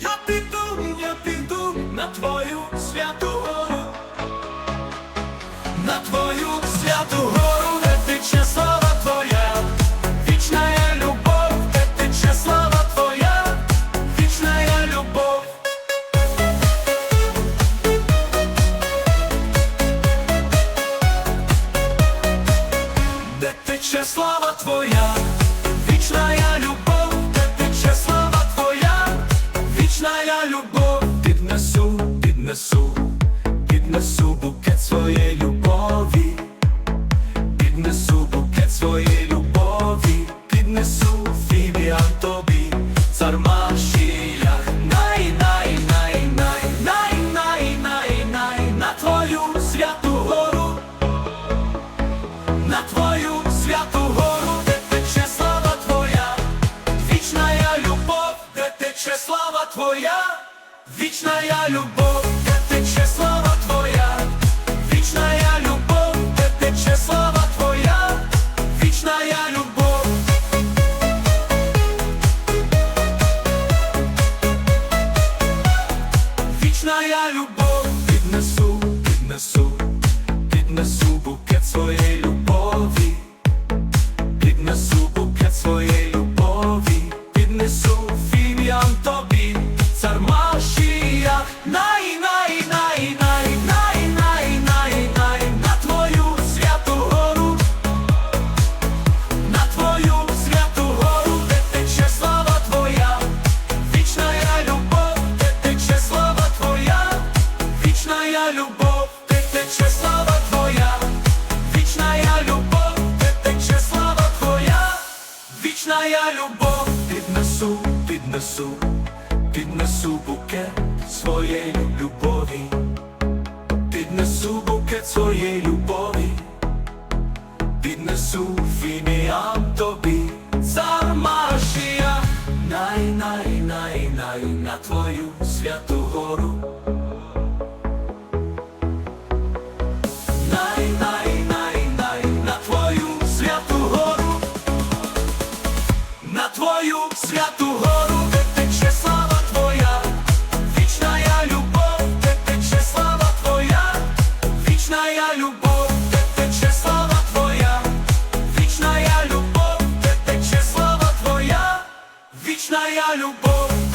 Я піду, я піду на твою святу гору, на твою святу гору, де тече слава твоя, вічна є любов, де тече слава твоя, вічна є любов. Де тече слава твоя, піднесу, піднесу букет своєї любові, піднесу букет своєї любові, піднесу фіміан тобі, цар Машіях, най, най, най, най, най, най, най, най, на твою святу гору. На твою святу гору, де тече слава твоя, вічна я любов, де тече слава твоя, вічна я любов, тече твоя, вічна я любов, де тече слава твоя, вічна я любов. Вічна я любов, піднесу, піднесу, піднесу вічна любов, де тече слава твоя, вічна я любов, де тече слава твоя, вічна я любов, піднесу, піднесу, піднесу букет своєї любові, піднесу букет своєї любові. Піднесу фіміам тобі, цар Машія, най, най, най, най, на твою святу гору. твою святу гору, де тече слава твоя, вічна я любов, де тече слава твоя, вічна я любов, тече слава твоя, вічна я любов, тече слава твоя, вічна я любов.